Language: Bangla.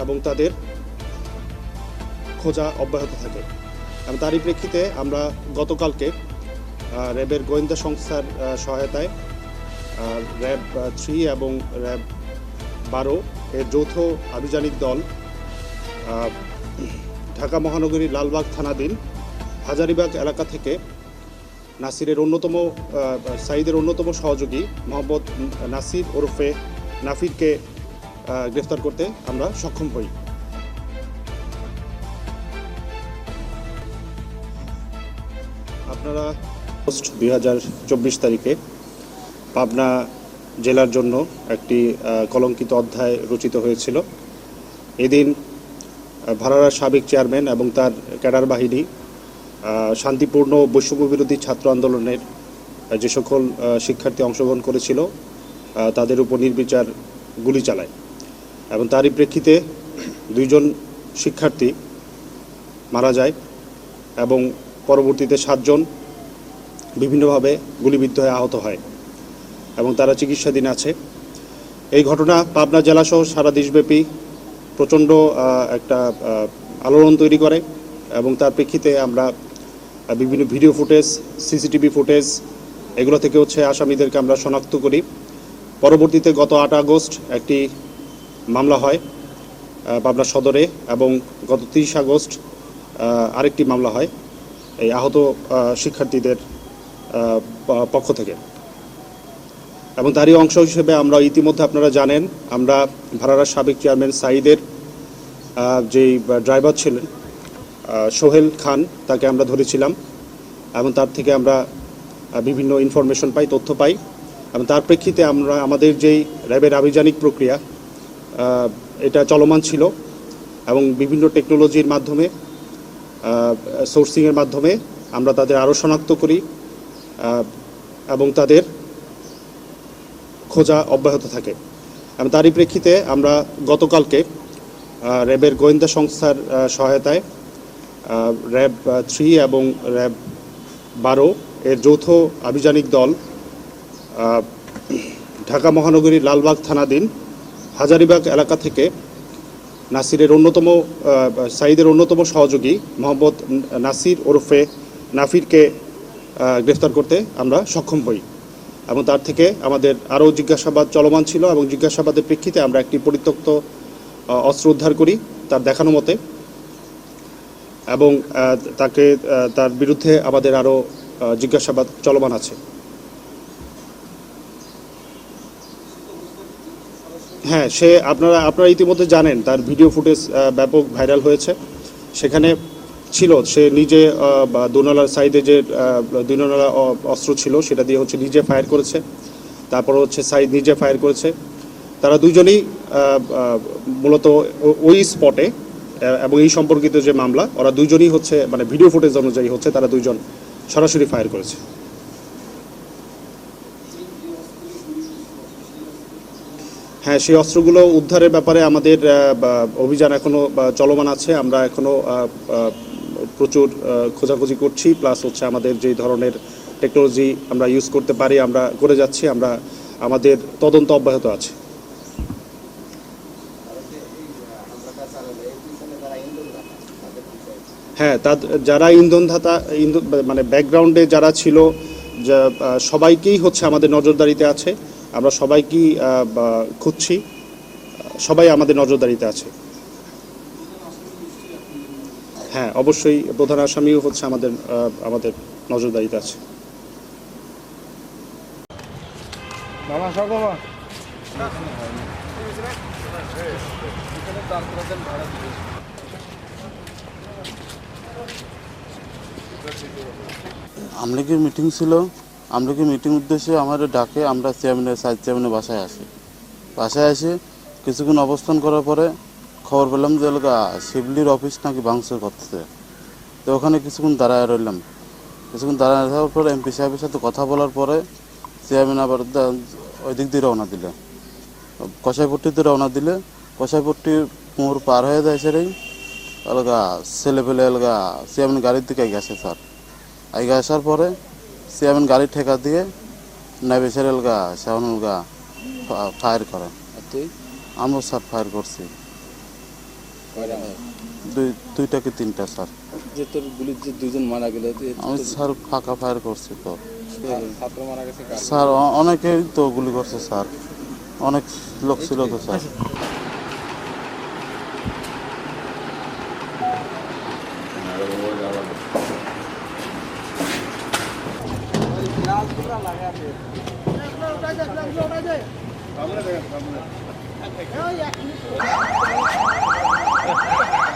এবং তাদের খোঁজা অব্যাহত থাকে। এবং তারই প্রেক্ষিতে আমরা গতকালকে র্যাবের গোয়েন্দা সংস্থার সহায়তায় র্যাব থ্রি এবং র্যাব বারো এর যৌথ আভিযানিক দল ঢাকা মহানগরীর লালবাগ থানাধীন হাজারিবাগ এলাকা থেকে নাসিরের অন্যতম সাইদের অন্যতম সহযোগী মোহাম্মদ নাসির ওরফে নাফিরকে গ্রেফতার করতে আমরা সক্ষম হই। আপনারা দুই হাজার চব্বিশ তারিখে পাবনা জেলার জন্য একটি কলঙ্কিত অধ্যায় রচিত হয়েছিল। এদিন ভাড়ার সাবেক চেয়ারম্যান এবং তার ক্যাডার বাহিনী শান্তিপূর্ণ বৈষম্য বিরোধী ছাত্র আন্দোলনের যে সকল শিক্ষার্থী অংশগ্রহণ করেছিল তাদের উপর নির্বিচার গুলি চালায়। এবং তারই প্রেক্ষিতে দুইজন শিক্ষার্থী মারা যায় এবং পরবর্তীতে সাতজন বিভিন্নভাবে গুলিবিদ্ধ হয়ে আহত হয় এবং তারা চিকিৎসাধীন আছে। এই ঘটনা পাবনা জেলাসহ সারা দেশব্যাপী প্রচণ্ড একটা আলোড়ন তৈরি করে এবং তার প্রেক্ষিতে আমরা বিভিন্ন ভিডিও ফুটেজ, সিসিটিভি ফুটেজ এগুলো থেকে হচ্ছে আসামিদেরকে আমরা শনাক্ত করি। পরবর্তীতে গত আট আগস্ট একটি মামলা হয় পাবনা সদরে এবং গত তিরিশ আগস্ট আরেকটি মামলা হয় এই আহত শিক্ষার্থীদের পক্ষ থেকে। এবং তারই অংশ হিসেবে আমরা ইতিমধ্যে আপনারা জানেন আমরা ভাড়ার সাবেক চেয়ারম্যান সাইদের আহ, যেই ড্রাইভার ছিলেন সোহেল খান তাকে আমরা ধরেছিলাম এবং তার থেকে আমরা বিভিন্ন ইনফরমেশন পাই তথ্য পাই এবং তার প্রেক্ষিতে আমরা আমাদের যেই র্যাবের আভিযানিক প্রক্রিয়া এটা চলমান ছিল এবং বিভিন্ন টেকনোলজির মাধ্যমে সোর্সিংয়ের মাধ্যমে আমরা তাদের আরও শনাক্ত করি এবং তাদের খোঁজা অব্যাহত থাকে। এবং তারই প্রেক্ষিতে আমরা গতকালকে র্যাবের গোয়েন্দা সংস্থার সহায়তায় র্যাব থ্রি এবং র্যাব বারো এর যৌথ আভিযানিক দল ঢাকা মহানগরীর লালবাগ থানাধীন হাজারিবাগ এলাকা থেকে নাসিরের অন্যতম সাইদের অন্যতম সহযোগী মোহাম্মদ নাসির ওরফে নাফিরকে গ্রেফতার করতে আমরা সক্ষম হই এবং তার থেকে আমাদের আরও জিজ্ঞাসাবাদ চলমান ছিল এবং জিজ্ঞাসাবাদের প্রেক্ষিতে আমরা একটি পরিত্যক্ত অস্ত্র উদ্ধার করি তার দেখানো মতে এবং তাকে তার বিরুদ্ধে আমাদের আরও জিজ্ঞাসাবাদ চলমান আছে। হ্যাঁ সে আপনারা আপনারা ইতিমধ্যে জানেন, তার ভিডিও ফুটেজ ব্যাপক ভাইরাল হয়েছে। সেখানে ছিল, সে নিজে দুনলার সাইডে যে দুনলা অস্ত্র ছিল, সেটা দিয়ে হচ্ছে নিজে ফায়ার করেছে। তারপর হচ্ছে সাইদ নিজে ফায়ার করেছে। তারা দুজনেই মূলত ওই স্পটে এবং এই সম্পর্কিত যে মামলা, ওরা দুজনই হচ্ছে মানে ভিডিও ফুটেজ অনুযায়ী হচ্ছে, তারা দুইজন সরাসরি ফায়ার করেছে। হ্যাঁ সেই অস্ত্রগুলো উদ্ধারের ব্যাপারে আমাদের অভিযান এখনও চলমান আছে। আমরা এখনও আহ, আহ, প্রচুর খোঁজাখুঁজি করছি। প্লাস হচ্ছে আমাদের যে ধরনের টেকনোলজি আমরা ইউজ করতে পারি আমরা করে যাচ্ছি আমরা আমাদের তদন্ত অব্যাহত আছে। হ্যাঁ তা যারা ইন্ধন ধাতা ইন্ধন মানে ব্যাকগ্রাউন্ডে যারা ছিল সবাইকেই হচ্ছে আমাদের নজরদারিতে আছে। আমরা সবাইকেই খুঁজছি? সবাই আমাদের নজরদারিতে আছে। হ্যাঁ অবশ্যই প্রধান আসামিও হচ্ছে আমাদের আমাদের নজরদারিতে আছে। মামা সব মামা আমলিগের মিটিং ছিল। আমলিগের মিটিং উদ্দেশ্যে আমাদের ডাকে, আমরা চেয়ারম্যানের সাইড চেয়ারম্যানের বাসায় আসি। বাসায় এসে কিছুক্ষণ অবস্থান করার পরে খবর পেলাম যে শিবলির অফিস নাকি ভাঙচুর করতেছে। তো ওখানে কিছুক্ষণ দাঁড়ায় রইলাম। কিছুক্ষণ দাঁড়ায় থাকার পরে এমপি সাহেবের সাথে কথা বলার পরে চেয়ারম্যান আবার ওই দিক দিয়ে রওনা দিলে। কষাইপট্টিতে রওনা দিলে। কষাইপট্টি মোড় পার হয়ে যায় সেটাই। এলাকা ছেলে পেলে এলাকা চেয়ারম্যান গাড়ির দিকে গেছে স্যার। আগে আসার পরে চেয়ারম্যান গাড়ি ঠেকা দিয়ে নেবেসের এলগা শাহনুল গা ফায়ার করে। তুই? আমরা স্যার ফায়ার করছি। দুই দুইটা কি তিনটা স্যার। যে তোর গুলির যে দুজন মারা গেল আমি স্যার ফাঁকা ফায়ার করছি তো। স্যার অনেকেই তো গুলি করছে স্যার। অনেক লোক ছিল তো স্যার। সামনে